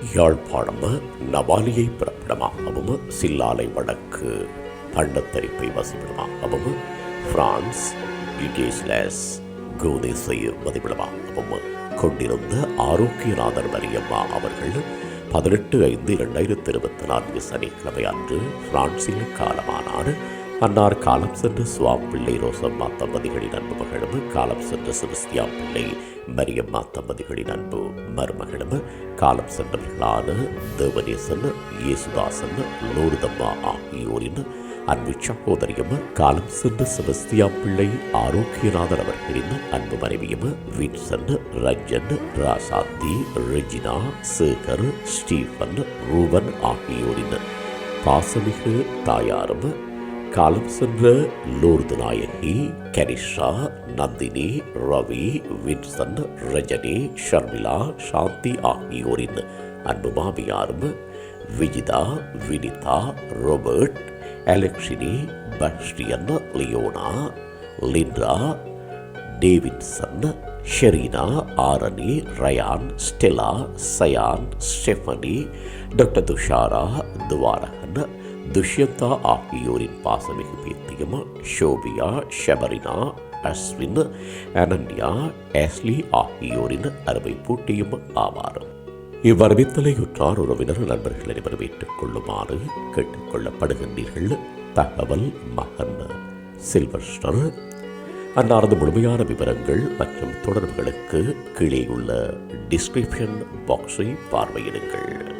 யாழ்ப்பாணம் நவாலியை பிறப்பிடமாகவும் சில்லாலை வடக்கு பண்டத்தரிப்பை வசிப்பிடமாகவும் பிரான்ஸ் யுகேஸ்லாஸ் கோதேசை மதிப்பிடமாகவும் கொண்டிருந்த ஆரோக்கியநாதர் மரியம்மா அவர்கள் பதினெட்டு ஐந்து இரண்டாயிரத்தி இருபத்தி நான்கு சனிக்கிழமை அன்று பிரான்சில் காலமானார். அன்னார் காலம் சென்ற சுவாம் பிள்ளை ரோசம்மா தம்பதிகளின் அன்பு மகளும் காலம் சென்ற செபஸ்தியாம் பிள்ளை மரியம்மா தம்பதிகளின் அன்பு மருமகளும் காலம் சென்றவர்களான தேவநேசன் இயேசுதாசன் லோருதம்மா ஆகியோரின் அன்பு சகோதரியும் காலம் சென்ற செபஸ்தியா பிள்ளை ஆரோக்கியநாதர் அவர்களின் அன்பு மனைவியும் Vinson Ranjan Rasanthi Regina Sekar Stephen Reuben ஆகியோரின் பாசமிகு தாயாரும் காலம் சென்ற லூர்து நாயகி கனிஷா நந்தினி ரவி வின்சன் ரஜினி ஷர்மிளா சாந்தி ஆகியோரின் அன்பு மாமியாரும் Vijitha Vinitha Robert Alexini Bastian Leona Linra Davinson Sherina Arani Ryan Stella Sayan Stephanie doctor Thushara Thuvarakan Thushyantha ஆகியோரின் பாசமிகு பேத்தியும்? ஷோபியா ஷபரினா அஸ்வின் அனன்யா ஆஸ்லி ஆகியோரின் அருமை பூட்டியும் ஆவார் இவ்வரவித்தலையுற்றார் உறவினர் நண்பர்கள் அனைவரும் ஏற்றுக்கொள்ளுமாறு கேட்டுக்கொள்ளப்படுகின்றீர்கள். தகவல் மகன் சில்வர்ஸ்டர் அன்னாரது முழுமையான விவரங்கள் மற்றும் தொடர்புகளுக்கு கீழே உள்ள டிஸ்கிரிப்ஷன் பாக்ஸை பார்வையிடுங்கள்.